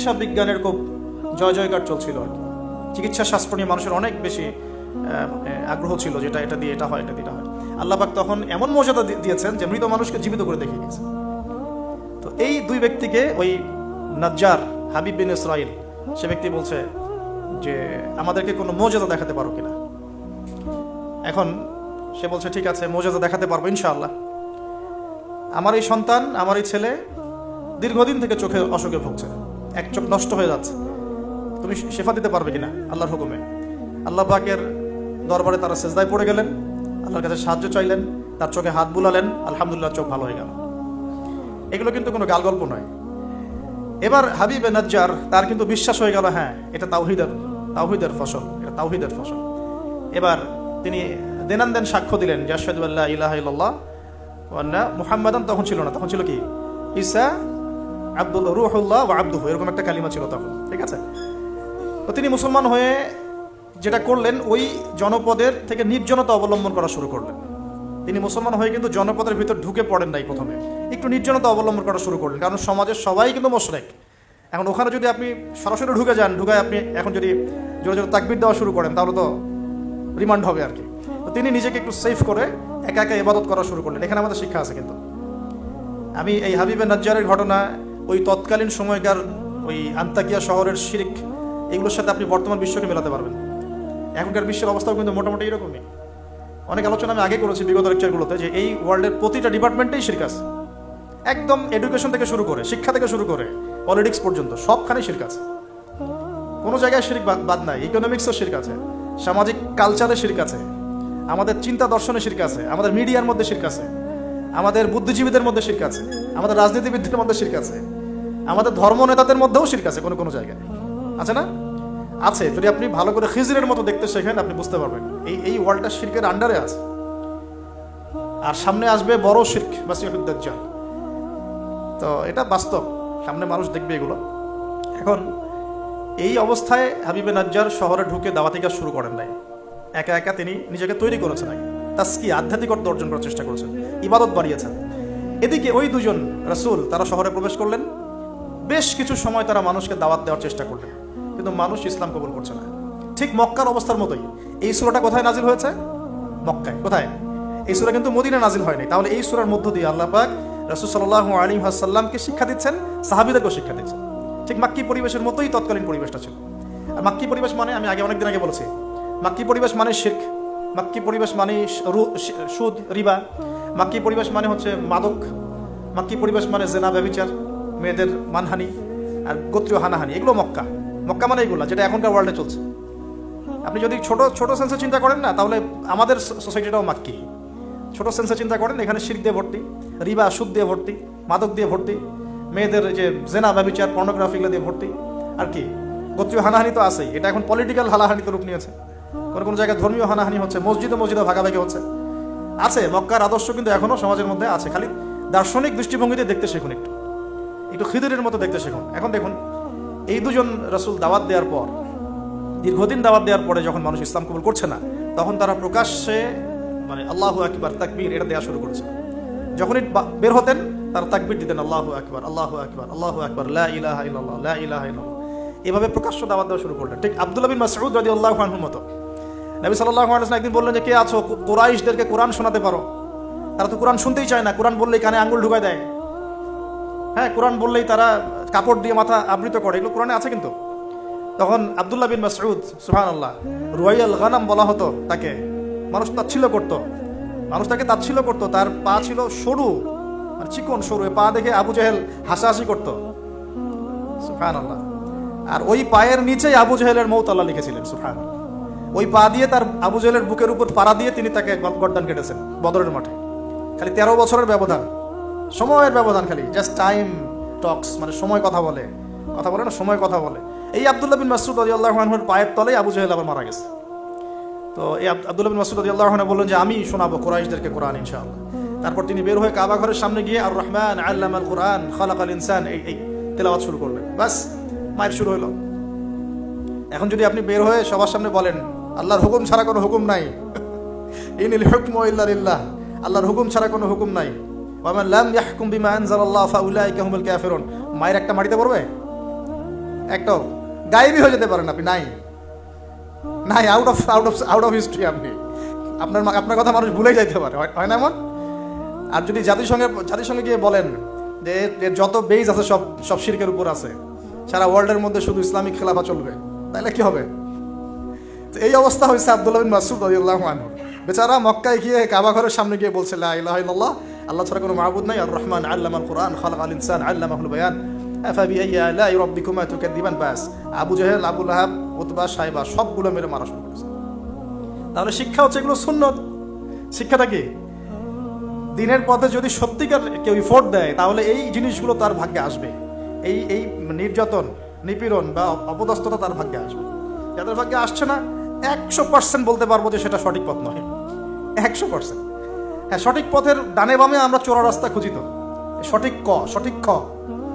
চিকিৎসা বিজ্ঞানের খুব জয় জয়কার চলছিল আর কি। চিকিৎসা শাস্ত্র নিয়ে মানুষের অনেক বেশি আহ, আগ্রহ ছিল যেটা এটা দিয়ে এটা হয় এটা দিয়ে হয়। আল্লাহবাক তখন এমন মর্যাদা দিয়েছেন যে মৃত মানুষকে জীবিত করে দেখিয়ে গেছে তো এই দুই ব্যক্তিকে ওই নাজ্জার হাবিব বিন ইসরাইল সে ব্যক্তি বলছে যে আমাদেরকে কোনো মর্যাদা দেখাতে পারো কিনা? এখন সে বলছে ঠিক আছে মর্যাদা দেখাতে পারব ইনশাআল্লাহ। আমার এই সন্তান আমার এই ছেলে দীর্ঘদিন থেকে চোখে অসুখে ভুগছে। এক চোখ নষ্ট হয়ে যাচ্ছে। তুমি শেফা দিতে পারবে কিনা আল্লাহর হুকুমে? আল্লাহ পাকের দরবারে তারা সেজদায় পড়ে গেলেন, আল্লাহর কাছে সাহায্য চাইলেন, তার চোখে হাত বুলালেন, আলহামদুলিল্লাহ চোখ ভালো হয়ে গেল। এগুলো কিন্তু কোনো গাল গল্প নয়। এবার হাবিব নাজ্জার, তার কিন্তু বিশ্বাস হয়ে গেল হ্যাঁ এটা তাওহিদের তাওহিদের ফসল, এটা তাওহিদের ফসল। এবার তিনি দেনান দেন সাক্ষ্য দিলেন জাসাদুল্লাহ ইলাহ ওয়ান্না মুহাম্মাদান তখন ছিল না, তখন ছিল কি? ঈসা আব্দুল রুহুল্লাহ বা আব্দুহ, এরকম একটা কালিমা ছিল তখন, ঠিক আছে? তো তিনি মুসলমান হয়ে যেটা করলেন, ওই জনপদের থেকে নির্জনতা অবলম্বন করা শুরু করলেন। তিনি মুসলমান হয়ে কিন্তু জনপদের ভিতর ঢুকে পড়েন নাই প্রথমে। একটু নির্জনতা অবলম্বন করা শুরু করলেন, কারণ সমাজের সবাই কিন্তু মোশরেক। এখন ওখানে যদি আপনি সরাসরি ঢুকে যান, ঢুকায় আপনি এখন যদি জোরে জোরে তাকবির দেওয়া শুরু করেন, তাহলে তো রিমান্ড হবে আর কি। তো তিনি নিজেকে একটু সেফ করে একা একা ইবাদত করা শুরু করলেন। এখানে আমাদের শিক্ষা আছে কিন্তু। আমি এই হাবিবে নাজ্জারের ঘটনা ওই তৎকালীন সময়কার ওই আন্তাকিয়া শহরের শিরিক, এগুলোর সাথে আপনি বর্তমান বিশ্বকে মেলাতে পারবেন। এখনকার বিশ্বের অবস্থাও কিন্তু মোটামুটি এরকমই। অনেক আলোচনা আমি আগে করেছি বিগত লেকচারগুলোতে যে এই ওয়ার্ল্ডের প্রতিটা ডিপার্টমেন্টেই শিরক আছে। একদম এডুকেশন থেকে শুরু করে, শিক্ষা থেকে শুরু করে পলিটিক্স পর্যন্ত সবখানেই শিরক আছে। কোনো জায়গায় শিরিক বাদ নাই ইকোনমিক্সও শিরক আছে, সামাজিক কালচারে শিরক আছে, আমাদের চিন্তা দর্শনে শিরক আছে, আমাদের মিডিয়ার মধ্যে শিরক আছে, আমাদের বুদ্ধিজীবীদের মধ্যে শিরক আছে, আমাদের রাজনীতিবিদদের মধ্যে শিরক আছে। আমাদের ধর্ম নেতাদের মধ্যেও শিরক আছে কোনো কোনো জায়গায়। আছে না? আছে, যদি আপনি ভালো করে খিজরের মতো দেখতে শেখেন, আপনি বুঝতে পারবেন। এই এই ওয়ার্ল্ডটা শিরকের আন্ডারে আছে। আর সামনে আসবে বড় শির্ক বা বাসিহুদ্দাজ্জাল তো এটা বাস্তব, সামনে মানুষ দেখবে এগুলো। এখন, এই অবস্থায় হাবিবে নাজ্জার শহরে ঢুকে দাওয়াতি কাজ শুরু করেন নাই। একা একা তিনি নিজেকে তৈরি করেছেন আগে। তাস্কি আধ্যাত্মিকতা অর্জন করার চেষ্টা করেছেন। ইবাদত বাড়িয়েছেন। এদিকে ওই দুজন রাসূল, তারা শহরে প্রবেশ করলেন। বেশ কিছু সময় তারা মানুষকে দাওয়াত দেওয়ার চেষ্টা করলেন। কিন্তু মানুষ ইসলাম কবুল করছে না। ঠিক মক্কার অবস্থার মতোই। এই সুরাটা কোথায় নাজিল হয়েছে? মক্কায়। কোথায়? এই সুরা কিন্তু মদিনা নাজিল হয়নি। তাহলে এই সুরার মধ্য দিয়ে আল্লাহ পাক রাসূল আলাইহি ওয়াসাল্লামকে শিক্ষা দিচ্ছেন, সাহাবীদেরকেও শিক্ষা দিচ্ছেন। ঠিক মাক্কি পরিবেশের মতোই তৎকালীন পরিবেশটা ছিল। আর মাক্কি পরিবেশ মানে আমি আগে অনেকদিন আগে বলেছি, মাক্কি পরিবেশ মানে শির্ক, মাক্কি পরিবেশ মানে সুদ, রিবা, মাক্কি পরিবেশ মানে হচ্ছে মাদক, মাক্কি পরিবেশ মানে জেনা ব্যবিচার মেয়েদের মানহানি আর গোত্রীয় হানাহানি, এগুলো মক্কা। মক্কা মানে এগুলো, যেটা এখনকার ওয়ার্ল্ডে চলছে। আপনি যদি ছোট ছোট সেন্সে চিন্তা করেন না, তাহলে আমাদের সোসাইটিটাও মাক্কি। ছোট সেন্সে চিন্তা করেন, এখানে শির দিয়ে ভর্তি, রিবা, সুদ দিয়ে ভর্তি, মাদক দিয়ে ভর্তি, মেয়েদের যে জেনা, ব্যবচার পর্নোগ্রাফিগুলো দিয়ে ভর্তি, আর কি? গোত্রীয় হানাহানি তো আছেই, এটা এখন পলিটিক্যাল হানাহানিতে রূপ নিয়েছে। কোনো কোনো জায়গায় ধর্মীয় হানাহানি হচ্ছে, মসজিদে মসজিদে ভাগাভাগি হচ্ছে। আছে, মক্কার আদর্শ কিন্তু এখনও সমাজের মধ্যে আছে, খালি দার্শনিক দৃষ্টিভঙ্গিতে দেখতে শিখুন একটু। একটু খিদিরের মতো দেখতে শিখুন। এখন দেখুন, এই দুজন রাসূল দাওয়াত দেওয়ার পর, দীর্ঘদিন দাওয়াত দেওয়ার পরে যখন মানুষ ইসলাম কবুল করছে না, তখন তারা প্রকাশ্যে মানে আল্লাহ আকবার তাকবীর এটা দেওয়া শুরু করেছে। যখনই বের হতেন, তারা তাকবীর দিতেন, আল্লাহ আকবার আল্লাহ আকবার আল্লাহ আকবার এভাবে প্রকাশ্য দাওয়াত দেওয়া শুরু করলেন। ঠিক আব্দুল্লাহ বিন মাসউদ রাদিয়াল্লাহু আনহুর মতো। নবী সাল্লাল্লাহু আলাইহি একদিন বললেন যে, কে আছো? কুরাইশদেরকে কোরআন শোনাতে পারো? তারা তো কোরআন শুনতেই চায় না। কোরআন বললেই কানে আঙ্গুল ঢুকায় দেয়। হ্যাঁ কোরআন বললেই তারা কাপড় দিয়ে মাথা আবৃত করে। এগুলো কোরআনে আছে কিন্তু। তখন আব্দুল্লাহ বিন মাসউদ সুহান আল্লাহ রুয়াইয়াল গানাম বলা হতো তাকে। মানুষ তাচ্ছিল করতো। মানুষ তাকে তাচ্ছিল করতো। তার পা ছিল সরু আর চিকন সরু। পা দেখে আবু জাহেল হাসাহাসি করতো। সুফান আল্লাহ আর ওই পায়ের নিচেই আবু জাহেলের মৌত আল্লাহ লিখেছিলেন সুফান ওই পা দিয়ে তার আবু জাহেলের বুকের উপর পাড়া দিয়ে তিনি তাকে গর্দান কেটেছেন, বদরের মাঠে। খালি তেরো বছরের ব্যবধান। সময়ের ব্যবধান খালি জাস্ট টাইম টক্স মানে সময় কথা বলে। কথা বলে না, সময় কথা বলে। এই আব্দুল্লাহ বিন মাসুদ আল্লাহ রহমানের পায়ের তলেই আবু জাহেল আবার মারা গেছে। তো এই আব- আব্দুল্লাহ বিন মাসুদ আল্লাহ বললেন যে, আমি শোনাবো কোরআশদেরকে কোরআন, ইনশাআল্লাহ। তারপর তিনি বের হয়ে কাবা ঘরের সামনে গিয়ে আর রহমান আল্লাহ আল কোরআন খালাক আল ইনসান, এই এই তেলাওয়াত শুরু করলেন। বাস মায়ের শুরু হলো। এখন যদি আপনি বের হয়ে সবার সামনে বলেন, আল্লাহর হুকুম ছাড়া কোনো হুকুম নাই। ইনিল হুকম ইল্লা আল্লাহর হুকুম ছাড়া কোনো হুকুম নাই। ওয়ামান মায়ের একটা মাটিতে পড়বে? একটাও। গায়েবই হয়ে যেতে পারেন আপনি, নাই। নাই out of out of out of history আপনি। আপনার আপনার কথা মানুষ ভুলেই যাইতে পারে। হয়- না এমন? আর যদি জাতিসংঘে জাতিসংঘে গিয়ে বলেন যে এর- যত বেজ আছে সব সব শিরকের উপর আছে, সারা ওয়ার্ল্ডের মধ্যে শুধু ইসলামিক খেলাফা চলবে, তাহলে কি হবে? এই অবস্থা হয়েছে আব্দুল্লাহ বিন মাসুদ আনহু। বেচারা মক্কায় গিয়ে কাবা ঘরের সামনে গিয়ে বলছে, লা ইলাহা ইল্লাল্লাহ আল্লাহ ছাড়া কোনো মাহবুদ নাই। আর রহমান আল্লামাল কোরআন, খালাকাল ইনসান, আল্লামাহুল বায়ান। আফাবি আইয়া আলাই রাব্বিকুমা তুকাদ্দিবান, বাস। আবু জাহেল, আবু লাহাব, উতবা, সাইবা, সবগুলো মেরে মারা শুরু করেছে। তাহলে শিক্ষা হচ্ছে এগুলো সুন্নত। শিক্ষাটা কি? দিনের পথে যদি সত্যিকার কেউ ইফোর্ট দেয়, তাহলে এই জিনিসগুলো তার ভাগ্যে আসবে। এই এই নির্যাতন, নিপীড়ন বা অপদস্থতা তার ভাগ্যে আসবে। যাদের ভাগ্যে আসছে না, একশো পার্সেন্ট বলতে পারব যে সেটা সঠিক পথ নয়। একশো পার্সেন্ট হ্যাঁ সঠিক পথের ডানে বামে আমরা চোরা রাস্তা খুঁজি তো। সঠিক ক, সঠিক খ,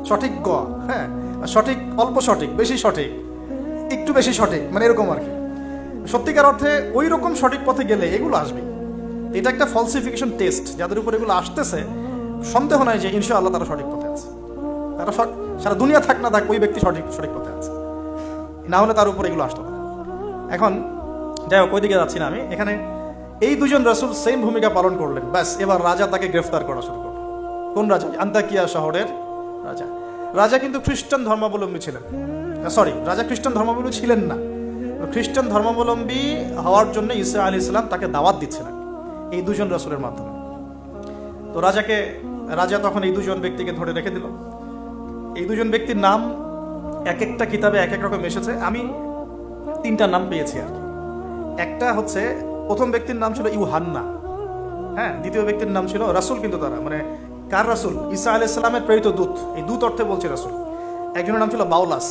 সঠিক গ হ্যাঁ সঠিক, অল্প সঠিক, বেশি সঠিক, একটু বেশি সঠিক মানে এরকম আর কি। সত্যিকার অর্থে ওই রকম সঠিক পথে গেলে এগুলো আসবে। এটা একটা ফলসিফিকেশন টেস্ট যাদের উপর এগুলো আসতেছে, সন্দেহ নাই যে ইনশাআল্লাহ তারা সঠিক পথে আছে। তারা সারা দুনিয়া থাক না থাক, ওই ব্যক্তি সঠিক সঠিক পথে আছে। না হলে তার উপর এগুলো আসতো না এখন, যাই হোক, ওইদিকে যাচ্ছি না আমি। এখানে এই দুজন রসুল সেম ভূমিকা পালন করলেন। ব্যাস, এবার রাজা তাকে গ্রেফতার করা শুরু করল। কোন রাজা? আন্তাকিয়া শহরের রাজা। রাজা কিন্তু খ্রিস্টান ধর্মাবলম্বী ছিলেন। সরি রাজা খ্রিস্টান ধর্মাবলম্বী ছিলেন না। খ্রিস্টান ধর্মাবলম্বী হওয়ার জন্য ইসা আলী ইসলাম তাকে দাওয়াত দিচ্ছিলেন এই দুজন রসুলের মাধ্যমে। তো রাজাকে, রাজা তখন এই দুজন ব্যক্তিকে ধরে রেখে দিল। এই দুজন ব্যক্তির নাম এক একটা কিতাবে এক এক রকম এসেছে। আমি তিনটা নাম পেয়েছি আর কি। একটা হচ্ছে প্রথম ব্যক্তির নাম ছিল ইউহান্না। হ্যাঁ দ্বিতীয় ব্যক্তির নাম ছিল রাসুল কিন্তু তারা। মানে কার রাসুল? ঈসা আলাইসালামের প্রেরিত দূত। এই দূত অর্থে বলছে রাসুল। একজনের নাম ছিল বাউলাস